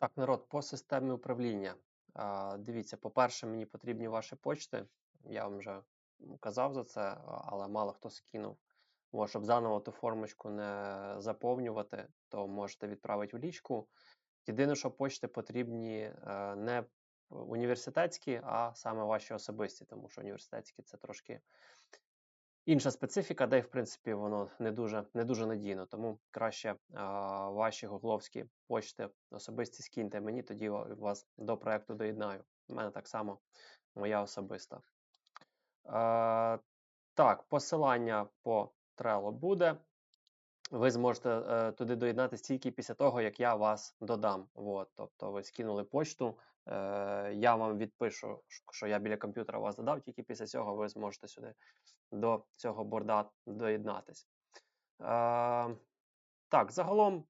Так, народ, по системі управління. Дивіться, по-перше, мені потрібні ваші почти. Я вам вже казав за це, але мало хто скинув. О, щоб заново ту формочку не заповнювати, то можете відправити в лічку. Єдине, що почти потрібні е, не університетські, а саме ваші особисті, тому що університетські це трошки інша специфіка, де, в принципі, воно не дуже, не дуже надійно. Тому краще а, ваші гугловські почти особисті скиньте мені, тоді вас до проекту доєднаю. У мене так само моя особиста. А, так, посилання по Trello буде. Ви зможете е, туди доєднатися тільки після того, як я вас додам. Вот, тобто ви скинули почту, е, я вам відпишу, що я біля комп'ютера вас додав, тільки після цього ви зможете сюди до цього борда доєднатись. Е, так, загалом,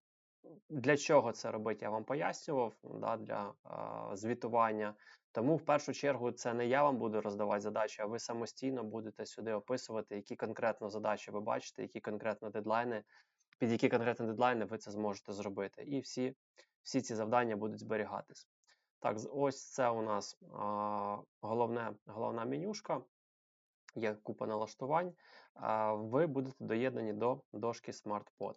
для чого це робити, я вам пояснював да, для е, звітування. Тому в першу чергу це не я вам буду роздавати задачі, а ви самостійно будете сюди описувати, які конкретно задачі ви бачите, які конкретно дедлайни, під які конкретно дедлайни ви це зможете зробити. І всі, всі ці завдання будуть зберігатись. Так, ось це у нас а, головне, головна менюшка. Є купа налаштувань. А, ви будете доєднані до дошки SmartPod.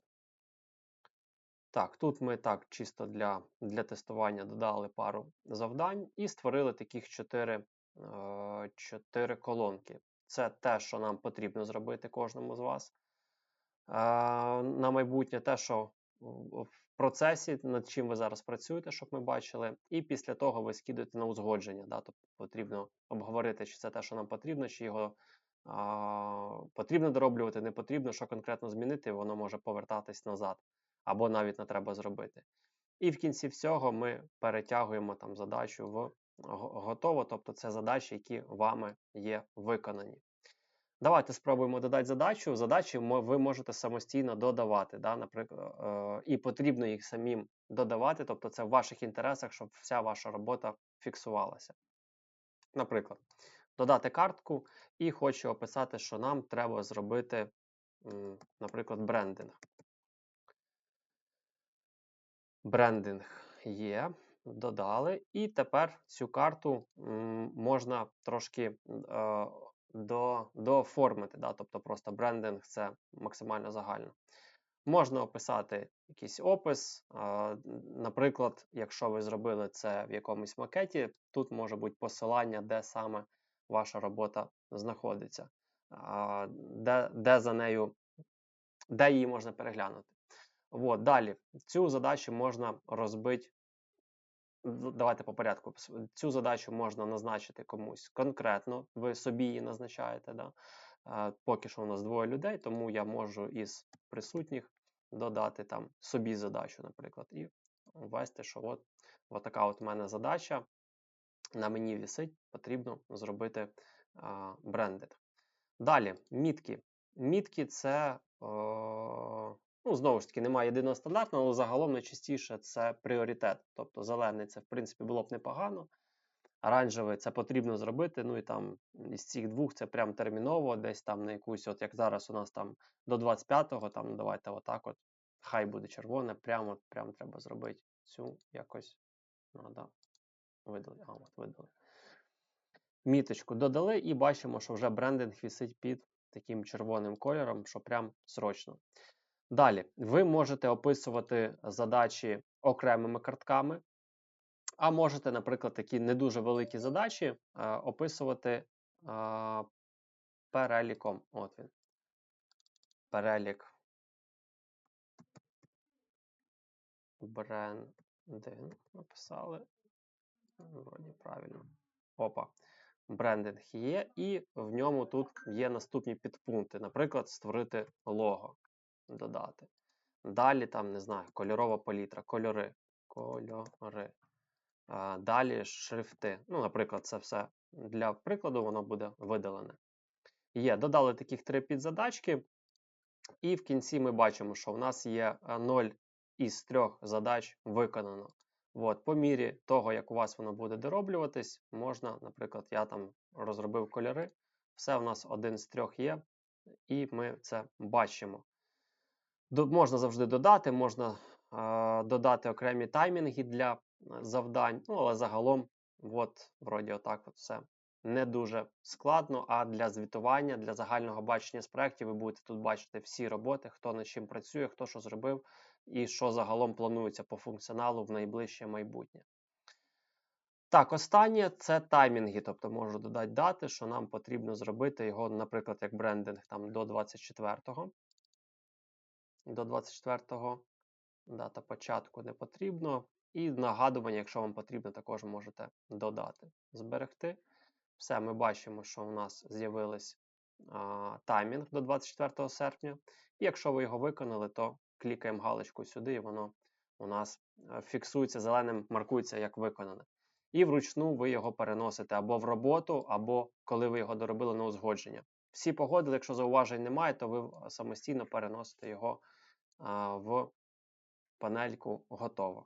Так, тут ми так чисто для, для тестування додали пару завдань і створили таких чотири, е, чотири колонки. Це те, що нам потрібно зробити кожному з вас. На майбутнє те, що в процесі, над чим ви зараз працюєте, щоб ми бачили, і після того ви скидуєте на узгодження. Да? Тобто потрібно обговорити, чи це те, що нам потрібно, чи його а, потрібно дороблювати, не потрібно, що конкретно змінити, воно може повертатись назад, або навіть не треба зробити. І в кінці всього ми перетягуємо там задачу в готово, тобто це задачі, які вами є виконані. Давайте спробуємо додати задачу. Задачі ви можете самостійно додавати, да, наприклад, е, і потрібно їх самим додавати, тобто це в ваших інтересах, щоб вся ваша робота фіксувалася. Наприклад, додати картку і хочу описати, що нам треба зробити, наприклад, брендинг. Брендинг є, додали, і тепер цю карту можна трошки е, до, дооформити. Да? Тобто просто брендинг це максимально загально. Можна описати якийсь опис. Наприклад, якщо ви зробили це в якомусь макеті, тут може бути посилання, де саме ваша робота знаходиться, де, де за нею, де її можна переглянути. От, далі, цю задачу можна розбити. Давайте по порядку. Цю задачу можна назначити комусь конкретно, ви собі її назначаєте. Да? Е, Поки що у нас двоє людей, тому я можу із присутніх додати там собі задачу, наприклад, і ввести, що от, от така от у мене задача на мені вісить, потрібно зробити брендинг. Далі, мітки. Мітки це, е, ну, знову ж таки, немає єдиного стандартного, але загалом найчастіше це пріоритет. Тобто зелений це, в принципі, було б непогано. Оранжевий це потрібно зробити. Ну і там із цих двох це прям терміново, десь там на якусь, от як зараз у нас там до 25-го, там давайте отак от. Хай буде червоне, прямо, прямо треба зробити цю якось. Ну, да. Видали. А, от видали. Міточку додали і бачимо, що вже брендинг вісить під таким червоним кольором, що прям срочно. Далі, ви можете описувати задачі окремими картками, а можете, наприклад, такі не дуже великі задачі е, описувати е, переліком. От він. Перелік брендинг написали. Вроді правильно. Опа. Брендинг є, і в ньому тут є наступні підпункти. Наприклад, створити лого, додати. Далі, там, не знаю, кольорова палітра, кольори. Кольори. А, далі шрифти. Ну, наприклад, це все для прикладу, воно буде видалене. Є, додали таких три підзадачки. І в кінці ми бачимо, що в нас є 0 із трьох задач виконано. От, по мірі того, як у вас воно буде дороблюватись, можна, наприклад, я там розробив кольори, все у нас один з трьох є, і ми це бачимо. Можна завжди додати, можна е, додати окремі таймінги для завдань. Ну, але загалом, от, вроді, отак от все. Не дуже складно, а для звітування, для загального бачення з проєктів ви будете тут бачити всі роботи, хто над чим працює, хто що зробив і що загалом планується по функціоналу в найближче майбутнє. Так, останнє це таймінги, тобто можу додати дати, що нам потрібно зробити його, наприклад, як брендинг там до 24-го. До 24-го дата початку не потрібно. І нагадування, якщо вам потрібно, також можете додати. Зберегти. Все, ми бачимо, що у нас з'явився таймінг до 24 серпня. І якщо ви його виконали, то клікаємо галочку сюди, і воно у нас е, фіксується зеленим, маркується як виконане. І вручну ви його переносите або в роботу, або коли ви його доробили на узгодження. Всі погодили, якщо зауважень немає, то ви самостійно переносите його в панельку готово.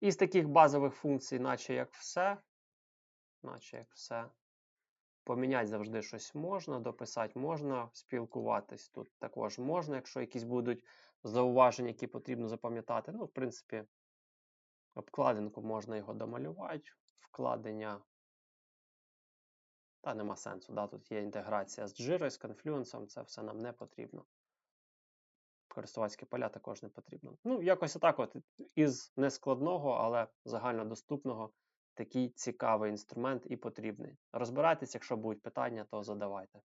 Із таких базових функцій, наче як все, наче як все. Поміняти завжди щось можна, дописати можна, спілкуватись тут також можна, якщо якісь будуть зауваження, які потрібно запам'ятати. Ну, в принципі, обкладинку можна його домалювати, вкладення. Та нема сенсу. Да? Тут є інтеграція з Jira, з Confluence, це все нам не потрібно. Користувацькі поля також не потрібно. Ну, якось отак от із нескладного, але загальнодоступного такий цікавий інструмент і потрібний. Розбирайтесь, якщо будуть питання, то задавайте.